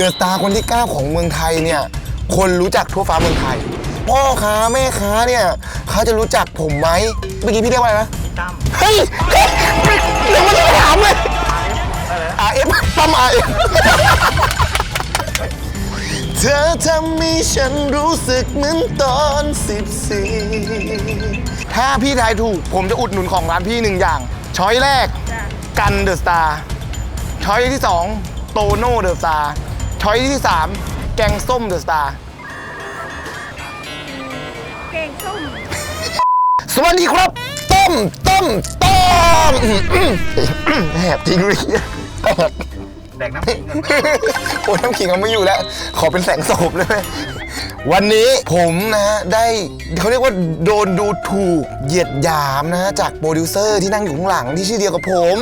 ดอะสตาร์คนที่ 9 ของเมืองไทยเนี่ย คนรู้จักทั่วฟ้าเมืองไทย พ่อค้าแม่ค้าเนี่ยเขาจะรู้จักผมไหมเมื่อกี้พี่เรียกว่าอะไรนะตั้มเฮ้ยเฮ้ยยังไม่ได้ถามเลย RF ปั๊ม RF เธอทำให้ฉันรู้สึกเหมือนตอนสิบสี่ถ้าพี่ทายถูก ผมจะอุดหนุนของร้านพี่หนึ่งอย่าง ช้อยแรก กันเดอะสตาร์ช้อยที่สองโตโน่เดอะสตาร์ ช้อยที่สามแกงส้มเดอะสตาร์เก่งส้มสวัสดีครับ ต้ม ต้ม ต้มอื้ออื้อแหบจริงเลยแหบแดกน้ำขิงกันโอ้ยน้ำขิงเอาไม่อยู่แล้ว ขอเป็นแสงโสบเลย วันนี้ผมนะฮะได้เขาเรียกว่าโดนดูถูกเหยียดหยามนะฮะจากโปรดิวเซอร์ที่นั่งอยู่ข้างหลังที่ชื่อเดียวกับผม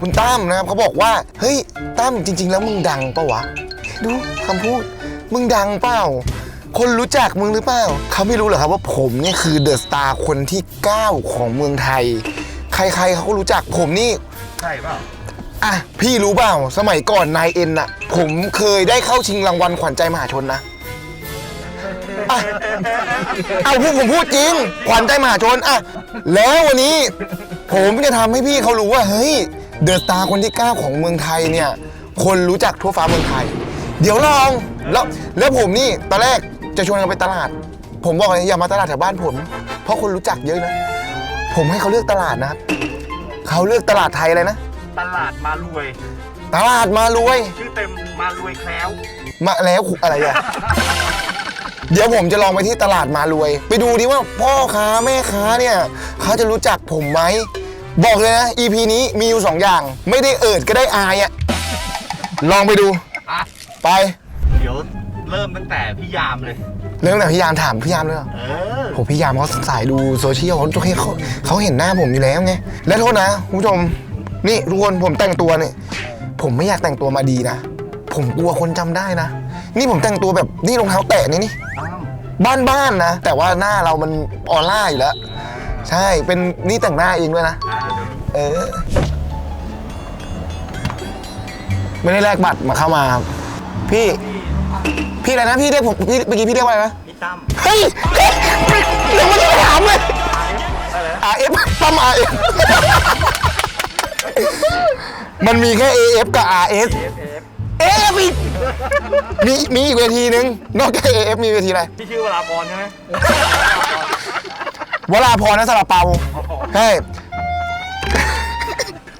คุณตั้มนะครับเขาบอกว่า เฮ้ยตั้มจริง ๆ แล้วมึงดังปะวะ ดูคำพูด มึงดังเปล่า คนรู้จักมึงหรือเปล่า เขาไม่รู้เหรอครับว่าผมเนี่ยคือเดอะสตาร์คนที่ 9 ของเมืองไทย ใครๆเขาก็รู้จักผมนี่ ใช่เปล่าอะ พี่รู้เปล่า สมัยก่อนนายเอ็นอะผมเคยได้เข้าชิงรางวัลขวัญใจมหาชนนะอะเอาพูดผมพูดจริง ขวัญใจมหาชนอะแล้ววันนี้ ผมจะทำให้พี่เขารู้ว่า เฮ้ย เดอะสตาร์คนที่ 9 ของเมืองไทยเนี่ย คนรู้จักทั่วฟ้าเมืองไทย เดี๋ยวลองแล้วแล้วผมนี่ตอนแรกจะชวนกันไปตลาด ผมบอกเลยอย่ามาตลาดแถวบ้านผม เพราะคนรู้จักเยอะนะ ผมให้เขาเลือกตลาดนะครับเขาเลือกตลาดไทยอะไรนะ ตลาดมารวย ตลาดมารวย ชื่อเต็มมารวยแคล้ว มาแล้วขุอะไรอะเดี๋ยวผมจะลองไปที่ตลาดมารวย ไปดูดิว่าพ่อค้าแม่ค้าเนี่ยเขาจะรู้จักผมไหม บอกเลยนะ EP นี้มีอยู่สองอย่าง ไม่ได้เอิดก็ได้อายอะลองไปดูอะ ไป เดี๋ยวเริ่มตั้งแต่พี่ยามเลย เรื่องแต่พี่ยามถามพี่ยามเลยเหรอเออผมพี่ยามเขาสายดูโซเชียลเขาเขาเขาเห็นหน้าผมอยู่แล้วไง และโทษนะคุณผู้ชม นี่ทุกคนผมแต่งตัวเนี่ย ผมไม่อยากแต่งตัวมาดีนะ ผมกลัวคนจำได้นะ นี่ผมแต่งตัวแบบนี่รองเท้าแตะนี่นี่ อ้าวบ้านๆนะ แต่ว่าหน้าเรามันออร่าอยู่แล้ว ใช่เป็นนี่แต่งหน้าเองด้วยนะ อ่าเดี๋ยวเออ ไม่ได้แลกบัตรมาเข้ามาครับ พี่ พี่อะไรนะพี่เรียกผมพี่เมื่อกี้พี่เรียกว่าอะไรนะพี่ตั้มเฮ้ยเฮ้ยยังไม่ได้ถามเลยอะไรนะ RF ปั๊ม RF มันมีแค่ AF กับ RS F F AF อีกมีมีอีกเวทีนึงนอกจาก AF มีเวทีอะไร พี่ชื่อวราพรใช่ไหมวราพรนะสลับเปาใช่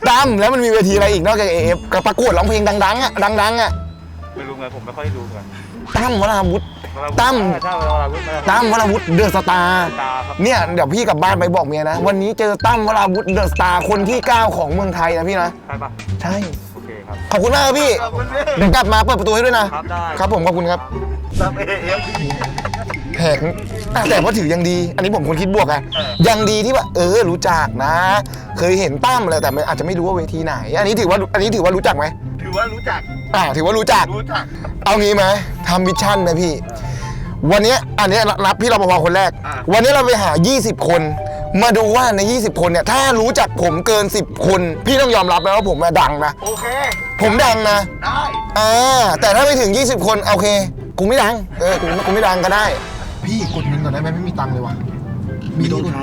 ตั้มแล้วมันมีเวทีอะไรอีกนอกจาก AF กับประกวดร้องเพลงดังๆอะดังๆอะ ไม่รู้ไงผมไม่ค่อยดูกันตั้มวราวุธ ตั้ม ใช่เวลาวุฒิตั้มวราวุธเดอะสตาร์ตาครับเนี่ยเดี๋ยวพี่กลับบ้านไปบอกเมียนะ วันนี้เจอตั้มวราวุธเดอะสตาร์คนที่ 9 ของเมืองไทยนะพี่นะ ใช่ปะใช่ โอเคครับ ขอบคุณมากครับพี่ ขอบคุณพี่ เดี๋ยวกลับมาเปิดประตูให้ด้วยนะ ครับได้ ครับผมขอบคุณครับตั้มเอเอฟแหกอะแต่ว่าถือยังดี อันนี้ผมคนคิดบวกอะเออ ยังดีที่ว่า เออรู้จักนะ เคยเห็นตั้มเลยแต่ไม่อาจจะไม่รู้ว่าเวทีไหน อันนี้ถือว่าอันนี้ถือว่ารู้จักไหมถือ ว่ารู้จัก อ่าถือว่ารู้จัก รู้จัก เอางี้ไหมทำมิชชั่นนะพี่ วันเนี้ยอันเนี้ยรับพี่รปภคนแรก อะ วันนี้เราไปหา 20 คน มาดูว่าใน 20 คนเนี่ย ถ้ารู้จักผมเกิน 10 คน พี่ต้องยอมรับนะว่าผมอะดังนะ โอเค ผมดังนะ ได้ อ่า แต่ถ้าไม่ถึง 20 คน โอเค กูไม่ดัง เออ กูกูไม่ดังก็ได้ พี่กดเงินก่อนได้ไหมไม่มีตังค์เลยว่ะมีต้องใช้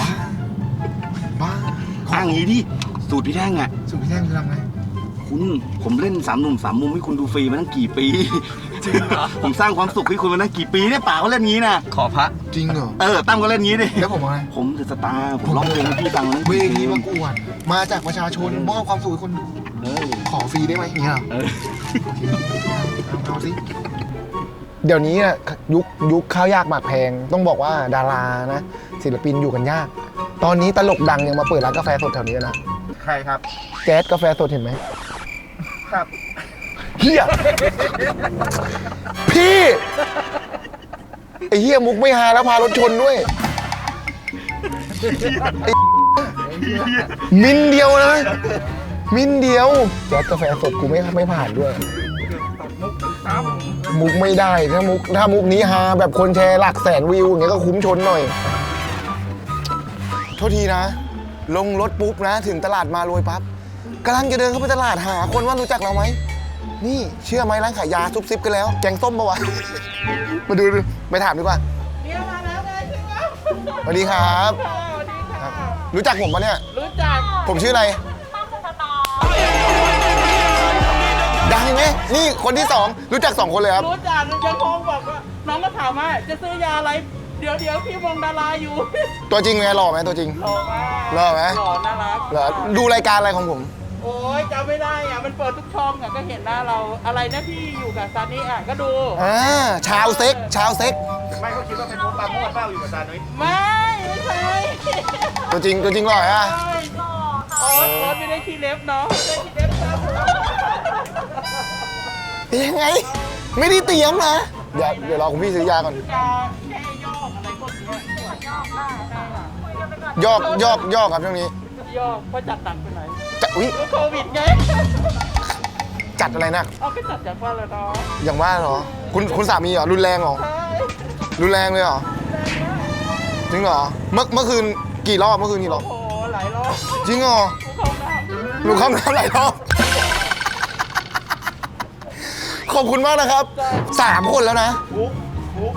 บ้าบ้าอ้างอย่างนี้ดิ สูตรพี่แท่งอะ สุดพี่แท่งคือทำไง คุณผมเล่นสามหนุ่มสามมุมให้คุณดูฟรีมาตั้งกี่ปี จริงเหรอ ผมสร้างความสุขให้คุณมาตั้งกี่ปีเนี่ยป่าก็เล่นงี้นะขอพระ จริงเหรอ เออตั้มก็เล่นงี้ดิแล้วผมอะไรผมเดอะสตาร์ผมร้องเพลงให้พี่ฟังมาตั้งเวกี่ทีปีประกวดมาจากประชาชนมอบความสุขให้คนดูเออขอฟรีได้ไหมอย่างเงี้ยเหรอเออเอาเอาสิเดี๋ยวนี้อะยุคยุคข้าวยากหมากแพง ต้องบอกว่าดารานะศิลปินอยู่กันยาก ตอนนี้ตลกดังยังมาเปิดร้านกาแฟสดแถวนี้นะ ใครครับแจ๊สกาแฟสดเห็นไหม ครับ เฮียพี่ไอ้เฮียมุกไม่ฮาแล้วพารถชนด้วยไอ้มินเดียวนะ มินเดียวแจ๊สกาแฟสดกูไม่ไม่ผ่านด้วย มุกไม่ได้ถ้ามุกถ้ามุกนี้ฮาแบบคนแชร์หลักแสนวิวอย่างเงี้ยก็คุ้มชนหน่อย โทษทีนะ ลงรถปุ๊บนะ ถึงตลาดมารวยปั๊บ กำลังจะเดินเข้าไปตลาดหาคนว่ารู้จักเราไหม นี่เชื่อไหมร้านขายยาซุบซิบกันแล้ว แกงส้มปะวะ มาดูดูไปถามดีกว่าเนี่ยมาแล้วไงถึงแล้วสวัสดีครับ สวัสดีครัค่ะบรู้จักผมปะเนี่ย รู้จัก ผมชื่ออะไรดังไหมนี่คนที่สองรู้จักสองคนเลยครับ รู้จักยังคงบอกว่าน้องก็ถามว่าจะซื้อยาอะไร เดี๋ยวเดี๋ยวพี่วงดาราอยู่ตัวจริงไงหล่อไหมตัวจริงหล่อมากหล่อไหมหล่อน่ารักเหรอดูรายการอะไรของผม โอ้ยจำไม่ได้อะมันเปิดทุกช่องอะก็เห็นหน้าเราอะไรนะที่อยู่กับซานี่อะก็ดู อ่าชาวเซ็ก ชาวเซ็ก ไม่เขาคิดว่าเป็นโอ๊ตปราโมดเป้าอยู่กับตานุ้ยไม่ไม่ใช่ตัวจริงตัวจริงหล่อฮะโอ๊ตโอ๊ตไม่ได้ขี้เล็บเนาะไม่ได้ขี้เล็บครับยังไง ไม่ได้เตรียมนะเดี๋ยวเดี๋ยวรอคุณพี่ซื้อยาก่อนยาแค่ยอกอะไรพวกเนี้ยยอกยอกยอกครับช่วงนี้ยอกเพราะจัดหนักไปไหนจะ อุ้ยก็โควิดไงจัดอะไรนะเอาก็จัดจากว่าแล้วเนาะอย่างว่าเหรอ คุณคุณสามีเหรอ รุนแรงเหรอใช่รุนแรงเลยเหรอ จริงเหรอ เมื่อเมื่อคืนกี่รอบเมื่อคืนกี่รอบ โอ้โหหลายรอบจริงเหรอกูเข้าน้หนูเข้าน้ำหลายรอบ ขอบคุณมากนะครับ สามคนแล้วนะฟุกฟุก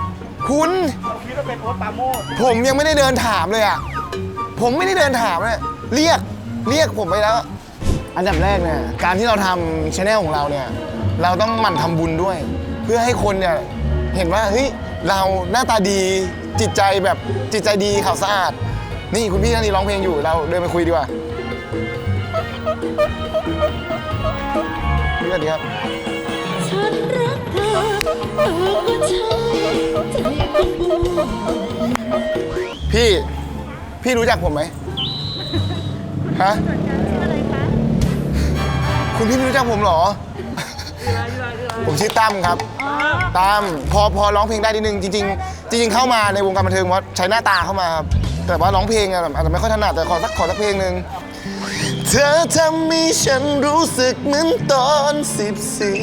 คุณเขาคิดว่าเป็นโอ๊ตปราโมดผมยังไม่ได้เดินถามเลยอะ ผมไม่ได้เดินถามเลย เรียก เรียกผมไปแล้วอั นดับแรกเนี่ยการที่เราทำชแนลของเราเนี่ยเราต้องหมั่นทำบุญด้วย เพื่อให้คนเนี่ยเห็นว่าเฮ้ยเราหน้าตาดีจิตใจแบบจิตใจดีข่าวสะอาด นี่คุณพี่ท่านนี้ร้องเพลงอยู่เราเดินไปคุยดีกว่าพี่สวัสดีครับฉันรักเธอเธอก็ใช่ใจเป็นห่วงพี่พี่รู้จักผมไหมฮะ คุณพี่ไม่รู้จักผมเหรอ ผมชื่อตั้มครับ ตั้ม พอพอร้องเพลงได้นิดนึงจริง ๆ จริง ๆ เข้ามาในวงการบันเทิงเพราะใช้หน้าตาเข้ามาครับ แต่ว่าร้องเพลงอะอาจจะไม่ค่อยถนัดแต่ขอสักขอสักเพลงหนึ่งเธอทำให้ฉันรู้สึกเหมือนตอนสิบสี่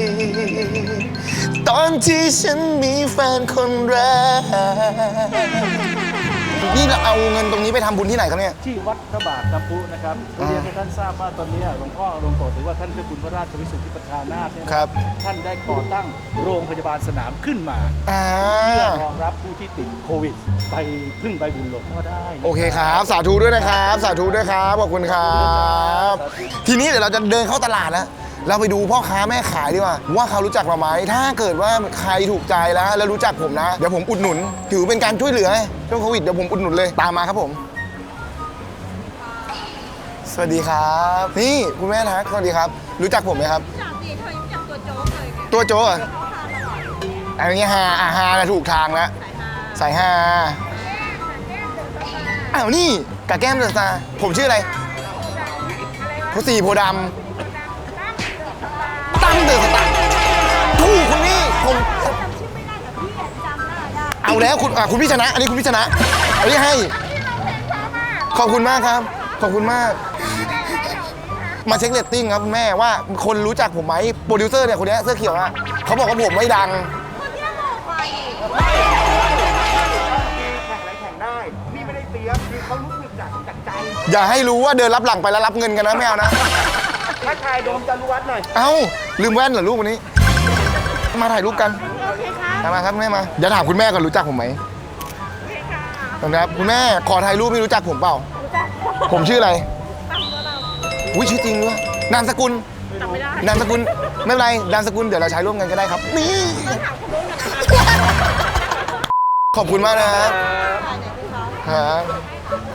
ตอนที่ฉันมีแฟนคนแรก นี่เราเอาเงินตรงนี้ไปทำบุญที่ไหนครับเนี่ย ที่วัดพระบาทน้ำพุนะครับอ่าเรียนให้ท่านทราบว่าตอนนี้หลวงพ่อหลวงโปรดหรือว่าท่านเจ้าคุณพระราชวิสุทธิประธานาถเนี่ยนะครับ ท่านได้ก่อตั้งโรงพยาบาลสนามขึ้นมาอ่า เพื่อรองรับผู้ที่ติดโควิด ไปพึ่งใบบุญหลวงพ่อได้นะ โอเคครับ สาธุด้วยนะครับ สาธุด้วยครับ ขอบคุณครับ ทีนี้เดี๋ยวเราจะเดินเข้าตลาดแล้ว เราไปดูพ่อค้าแม่ขายดีกว่าว่าเขารู้จักเราไหมถ้าเกิดว่าใครถูกใจแล้วแล้วรู้จักผมนะ เดี๋ยวผมอุดหนุน ถือเป็นการช่วยเหลือช่วงโควิดเดี๋ยวผมอุดหนุนเลยตามมาครับผม สวัสดีครับ นี่คุณแม่ทักสวัสดีครับ รู้จักผมไหมครับ จากดีเธอยังจับตัวโจ๊กเลยไงตัวโจ้อะเขาทานอร่อยอันนี้ฮาอะฮานะถูกทางแล้วสายฮาสายฮาอ้าวนี่กะแก้มเดอะสตาร์ผมชื่ออะไรโพสีโพธิ์ดำ ตั้งเดอะสตาร์ถูกคุณพี่ผมจำชื่อไม่ได้แต่พี่อะจำหน้าได้เอาแล้วคุณอะคุณพี่ชนะ อันนี้คุณพี่ชนะอันนี้ให้ ขอบคุณมากครับ ขอบคุณมาก มาเช็คเรตติ้งครับคุณแม่ว่าคนรู้จักผมไหมโปรดิวเซอร์เนี่ยคนเนี้ยเสื้อเขียวอะเขาบอกว่าผมไม่ดังคนที่บอกไปแข่งอะไรแข่งได้นี่ไม่ได้เตรียมคือเขารู้สึกจากจากใจอย่าให้รู้ว่าเดินรับหลังไปแล้วรับเงินกันนะไม่เอานะ ถ้าชายโดมจารุวัฒน์หน่อย เอ้า ลืมแว่นเหรอลูกวันนี้ มาถ่ายรูปกันโอเคค่ะมาครับแม่มาเดี๋ยวถามคุณแม่ก่อนรู้จักผมไหมครับคุณแม่ขอถ่ายรูปไม่รู้จักผมเปล่าผมชื่ออะไรอุ้ยชื่อจริงด้วยนามสกุลนามสกุลไม่เป็นไรนามสกุลเดี๋ยวเราใช้ร่วมกันก็ได้ครับ นี่ขอบคุณมากนะครับครับ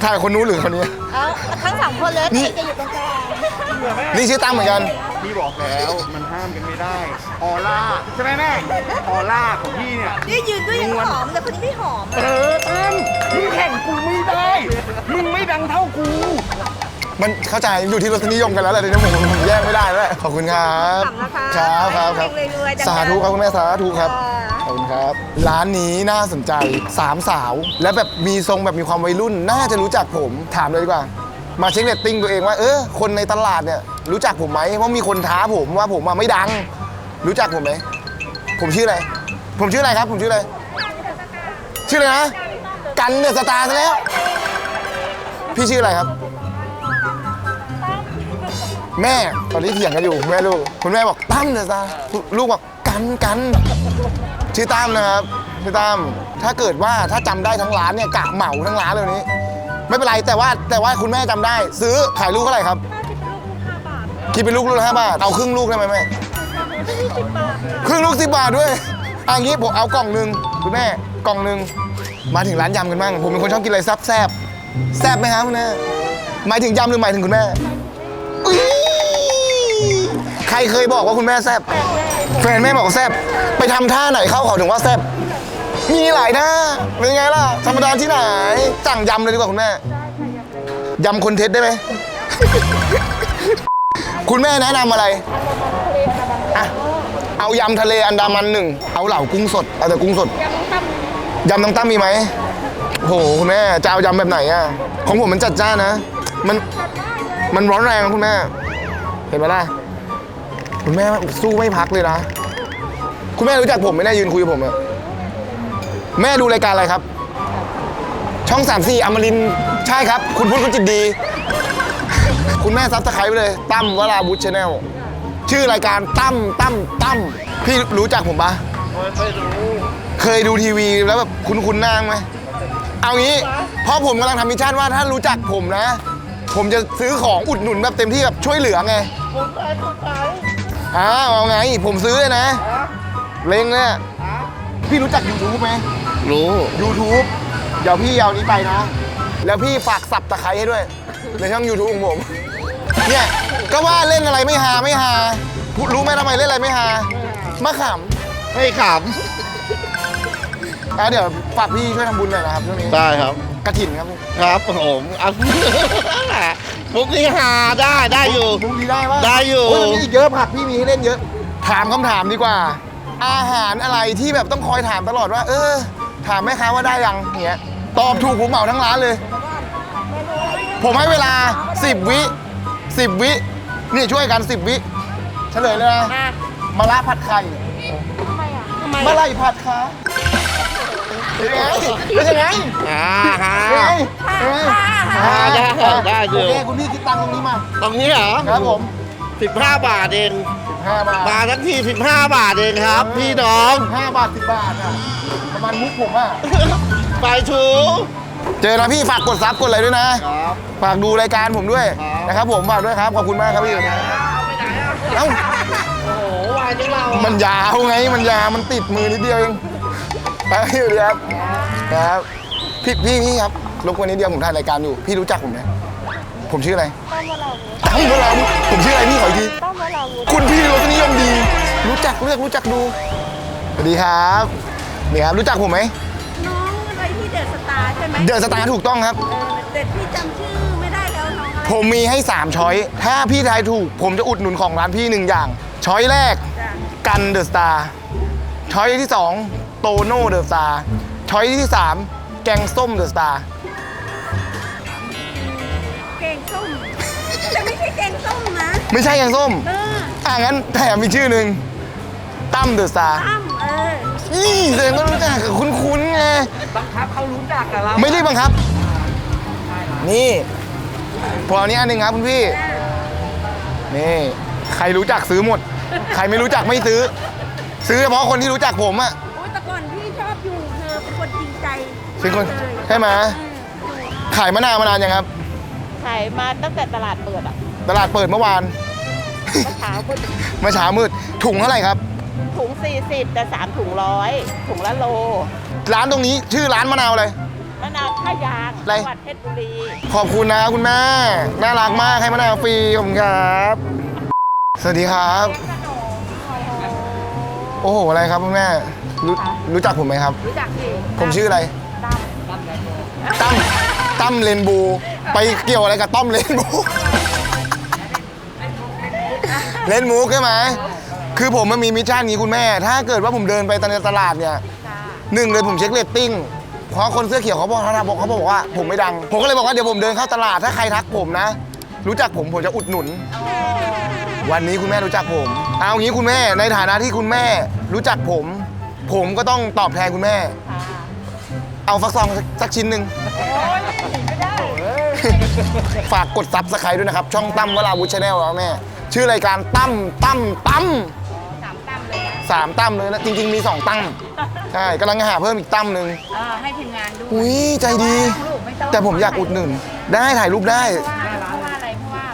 ถ่ายคนนู้นหรือคนนี้ เอาทั้งสามคนเลยนี่แต่จะอยู่ตรงกลางนี่ชื่อตั้มเหมือนกัน พี่บอกแล้วมันห้ามกันไม่ได้ออร่าใช่ไหมแม่ออร่าของพี่เนี่ย นี่ยืนด้วยยังหอมแต่คนนี้ไม่หอม เออตั้มมึงแข่งกูไม่ได้ มึงไม่ดังเท่ากู มันเข้าใจอยู่ที่รสนิยมกันแล้วแหละเดี๋ยวนี้ผมผมแยกไม่ได้แล้วขอบคุณครับขอบคุณนะคะครับครับครับให้รวยๆดังๆ สาธุครับคุณแม่สาธุครับค่ะขอบคุณครับ ร้านนี้น่าสนใจสามสาว และแบบมีทรงแบบมีความวัยรุ่น น่าจะรู้จักผมถามเลยดีกว่า มาเช็คเรตติ้งตัวเองว่าเออคนในตลาดเนี่ยรู้จักผมไหมว่าะมีคนท้าผมว่าผมอะไม่ดัง รู้จักผมไหมผมชื่ออะไร ผมชื่ออะไรครับ ผมชื่ออะไร ชื่ออะไรนะกันเดอะสตาร์ซะแล้ว พี่ชื่ออะไรครับ แม่ตอนนี้เถียงกันอยู่แม่ลูกคุณแม่บอกตั้มเดอะสตาร์ลูกบอกกันกัน ชื่อตั้มนะครับชื่อตั้มถ้าเกิดว่าถ้าจำได้ทั้งร้านเนี่ยกะเหมาทั้งร้านเลยนี้ ไม่เป็นไรแต่ว่าแต่ว่าคุณแม่จำได้ ซื้อขายลูกเท่าไหร่ครับคิดเป็นลูกลูกละห้าบาทเอาครึ่งลูกได้ไหมแม่ครึ่งลูกสิบบาทด้วยอันนี้ผมเอากล่องหนึ่งคุณแม่กล่องหนึ่งมาถึงร้านยำกันบ้าง ผมเป็นคนชอบกินอะไรแซ่บแซ่บแซ่บไหมครับคุณแม่หมายถึงยำหรือหมายถึงคุณแม่อุ๊ยใครเคยบอกว่าคุณแม่แซ่บแฟนแม่บอกว่าแซ่บไปทำท่าไหนเข้าเขาถึงว่าแซ่บ มีหลายหน้า เป็นไงล่ะ ธรรมดาที่ไหน สั่งยำเลยดีกว่าคุณแม่ ยำคนเท็จได้ไหม คุณแม่แนะนำอะไรอะเอายำทะเลอันดามันหนึ่ง เอาเหล่ากุ้งสด เอาแต่กุ้งสด ยำน้ำตั้มมีไหมโหคุณแม่จะเอายำแบบไหนอะของผมมันจัดจ้านนะ มัน มันร้อนแรงนะคุณแม่ เห็นไหมล่ะ คุณแม่สู้ไม่พักเลยนะ คุณแม่รู้จักผมไหม่ได้ยืนคุยกับผมอะ แม่ดูรายการอะไรครับ ช่อง3ามสี่อมรินทร์ใช่ครับ คุณพูดคุณจิตดี คุณแม่ซับสไครต์ไปเลย ตั้มวราบุชชาแนล ชื่อรายการตั้มตั้มตั้มพี่รู้จักผมปะไม่รู้เคยดูทีวีแล้วแบบคุ้นคุ้นๆหน้าไหม เอางี้เพราะผมกำลังทำมิชชั่นว่าถ้ารู้จักผมนะ ผมจะซื้อของอุดหนุนแบบเต็มที่แบบช่วยเหลือไงอ้าวเอาไง ผมซื้อเลยนะ เล็งเนี่ยพี่รู้จัก YouTube ไหม รู้ YouTube เดี๋ยวพี่เอานี้ไปนะ แล้วพี่ฝากสับตะไคร้ให้ด้วย ในช่อง YouTube ของผม เนี่ยก็ว่าเล่นอะไรไม่ฮาไม่ฮาพูดรู้ไหมทำไมเล่นอะไรไม่ฮามะขไม่ขำอะเดี๋ยวฝากพี่ช่วยทำบุญหน่อยนะครับช่วงนี้ำได้ครับ กระถินครับครับผมเอามุกนี้หาได้ได้อยู่ มุกนี้ได้ปะได้อยู่ โอ้ยมีอีกเยอะผักพี่มีให้เล่นเยอะ ถามคำถามดีกว่า อาหารอะไรที่แบบต้องคอยถามตลอดว่า เออ ถามแม่ค้าว่าได้ยังเงี้ยตอบถูกผมเหมาทั้งร้านเลย ผมให้เวลา 10 วิ10 วิ นี่ช่วยกัน 10 วิเฉลยเลยนะมะระผัดไข่มะไรผัดคะเป็นไงเป็นยังไงอ่าฮะ เป็นไงเป็นไงอ่าได้ได้อยู่ โอเคคุณพี่คิดตังค์ตรงนี้มา ตรงนี้เหรอครับผม15บาทเอง 15 บาทมาทั้งที15บาทเองครับ พี่น้อง 5บาท 10 บาทอะ ประมาณมุกผมอะไปชูเจอนะพี่ฝากกดซับกดอะไรด้วยนะ ครับฝากดูรายการผมด้วยครับนะครับผมฝากด้วยครับขอบคุณมากครับพี่เอ้าโอ้โหวายที่เรามันยาวไงมันยาวมันติดมือนิดเดียวเองไปพี่สวัสดีครับครับพี่พี่พี่ครับรบกวนนิดเดียวผมถ่ายรายการอยู่ พี่รู้จักผมไหมผมชื่ออะไรตั้มวราวุธผมชื่ออะไรพี่ขออีกทีคุณพี่รสนิยมดี รู้จักเลือกรู้จักดูสวัสดีครับ นี่ครับรู้จักผมไหมน้องอะไรที่เดอะสตาร์ใช่ไหมเดอะสตาร์ถูกต้องครับ เออแต่พี่จำชื่อไม่ได้แล้วน้องอะไรผมมีให้ 3 ช้อย ถ้าพี่ทายถูก ผมจะอุดหนุนของร้านพี่หนึ่งอย่าง ช้อยแรก จ้ะกันเดอะสตาร์ช้อยที่ 2 โตโน่เดอะสตาร์ช้อยที่ 3 แกงส้มเดอะสตาร์แกงส้มแต่ไม่ใช่แกงส้มนะไม่ใช่แกงส้มเอออะงั้นแถมอีกชื่อหนึ่งตั้มเดอะสตาร์ตั้มเออ นี่แสดงว่ารู้จักกับคุ้นๆไง บังคับเขารู้จักกับเราไม่ได้บังคับ นี่พออันนี้อันหนึ่งครับคุณพี่ นี่ ใครรู้จักซื้อหมด ใครไม่รู้จักไม่ซื้อ ซื้อเฉพาะคนที่รู้จักผมอะ โอ้ยแต่ก่อนพี่ชอบอยู่เธอเป็นคนจริงใจเป็นคนมากเลยใช่ไหมเออขายมะนาวมานานยังครับ ขายมาตั้งแต่ตลาดเปิดอะตลาดเปิดเมื่อวาน เมื่อเช้าก็เมื่อเช้ามืดถุงเท่าไหร่ครับ ถุง 40 แต่ 3 ถุงร้อยถุงละโลร้านตรงนี้ชื่อร้านมะนาวอะไร มะนาวท่ายางอะไร จังหวัดเพชรบุรีขอบคุณนะคุณแม่ น่ารักมากให้มะนาวฟรีขอบคุณครับ สวัสดีครับโอ้โหอะไรครับคุณแม่รู้รู้จักผมไหมครับ รู้จักสิผมชื่ออะไรตั้มตั้มเลนบูไปเกี่ยวอะไรกับต้อมเลนบูเล่นมุกใช่ไหม คือผมมันมีมิชชั่นนี้คุณแม่ ถ้าเกิดว่าผมเดินไปในตลาดเนี่ยหนึ่งเลยผมเช็คเรตติ้งเพราะคนเสื้อเขียวเขาบอกเขาบอกเขาบอกว่าผมไม่ดัง ผมก็เลยบอกว่าเดี๋ยวผมเดินเข้าตลาดถ้าใครทักผมนะ รู้จักผมผมจะอุดหนุน วันนี้คุณแม่รู้จักผม เอางี้คุณแม่ในฐานะที่คุณแม่รู้จักผม ผมก็ต้องตอบแทนคุณแม่ เอาฟักซองสักสักชิ้นหนึ่งฝากกดซับสไครต์ด้วยนะครับ ช่องตั้มวราวุฒิชาแนลแล้วแม่ ชื่อรายการตั้มตั้มตั้มสามตั้มเลยนะ สามตั้มเลยนะ จริง ๆ มีสองตั้มใช่กำลังหาเพิ่มอีกตั้มหนึ่งเออให้ทีมงานดูอุ้ยใจดี ลูกไม่ต้องแต่ผมอยากอุดหนุนได้ถ่ายรูปได้ เพราะว่าเพราะว่าอะไรเพราะว่า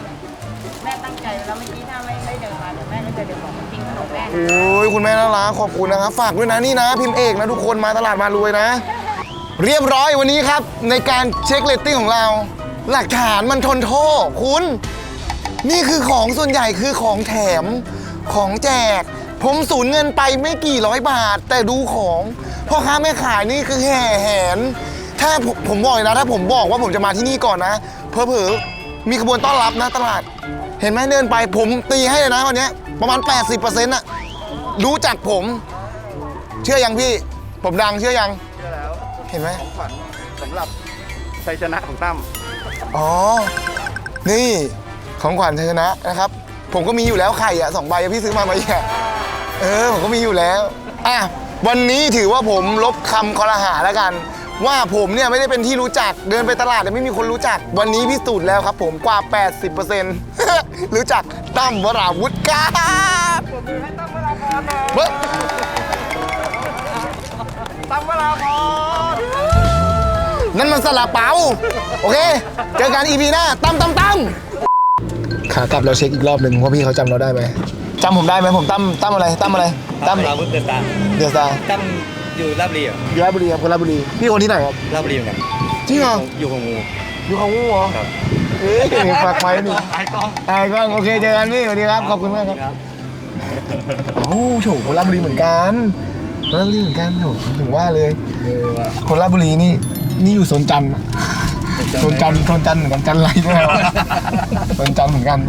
แม่ตั้งใจแล้วเมื่อกี้ถ้าไม่ไม่เดินมาเดี๋ยวแม่ก็จะเดินบอกว่ากินขนมแม่นะ โอ้ยคุณแม่น่ารักขอบคุณนะครับ ฝากด้วยนะนี่นะ พิมพ์เอกนะทุกคนมาตลาดมารวยนะ เรียบร้อยวันนี้ครับ ในการเช็คเลตติ้งของเรา หลักฐานมันทนโทษคุณ นี่คือของส่วนใหญ่คือของแถมของแจก ผมสูญเงินไปไม่กี่ร้อยบาท แต่ดูของพ่อค้าแม่ขายนี่คือแห่แหน ถ้าผมผมบอกเลยนะถ้าผมบอกว่าผมจะมาที่นี่ก่อนนะเพอเพอๆมีขบวนต้อนรับนะตลาด เห็นไหมเดินไปผมตีให้เลยนะวันเนี้ยประมาณ 80%อะรู้จักผม เชื่อยังพี่ ผมดังเชื่อยัง เชื่อแล้วเห็นไหม ของขวัญสำหรับชัยชนะของตั้ม อ๋อ นี่ของขวัญชัยชนะนะครับ ผมก็มีอยู่แล้วไข่อะสองใบอะพี่ซื้อมาไหมอะเออผมก็มีอยู่แล้วอะวันนี้ถือว่าผมลบคำคอรหาแล้วกัน ว่าผมเนี่ยไม่ได้เป็นที่รู้จักเดินไปตลาดแต่ไม่มีคนรู้จัก วันนี้พิสูจน์แล้วครับผมกว่า 80%รู้จักตั้มวราวุฒิครับเว้ยตั้มเวลาพอนั่นมันสลาเปาโอเค เจอกันอีพีหน้าตั้มตั้มตั้ม ขากลับเราเช็คอีกรอบหนึ่งว่าพี่เขาจำเราได้ไหมจำผมได้ไหมผมตั้มตั้มอะไรตั้มอะไรตั้มลาบุตเตอร์ตาเดือดตาตั้มอยู่ราบเรีเหรออยู่ราชบุรีครับคนราชบุรีพี่คนที่ไหนครับราบเรีเหมือนกันจริงเหรออยู่ของงูอยู่เขางูเหรอครับเอ้ยฝากไว้นี่ไอ้กล้องไอ้กล้องโอเคเจอกันพี่สวัสดีครับขอบคุณมากครับโอ้โหคนราชบุรีเหมือนกันคนราชบุรีเหมือนกันโถถึงว่าเลยคนราชบุรีนี่นี่อยู่โซนจันทร์ อะโซนจันทร์ชนจันทร์เหมือนกันจันทร์ไรด้วยวะโซนจันทร์เหมือนกัน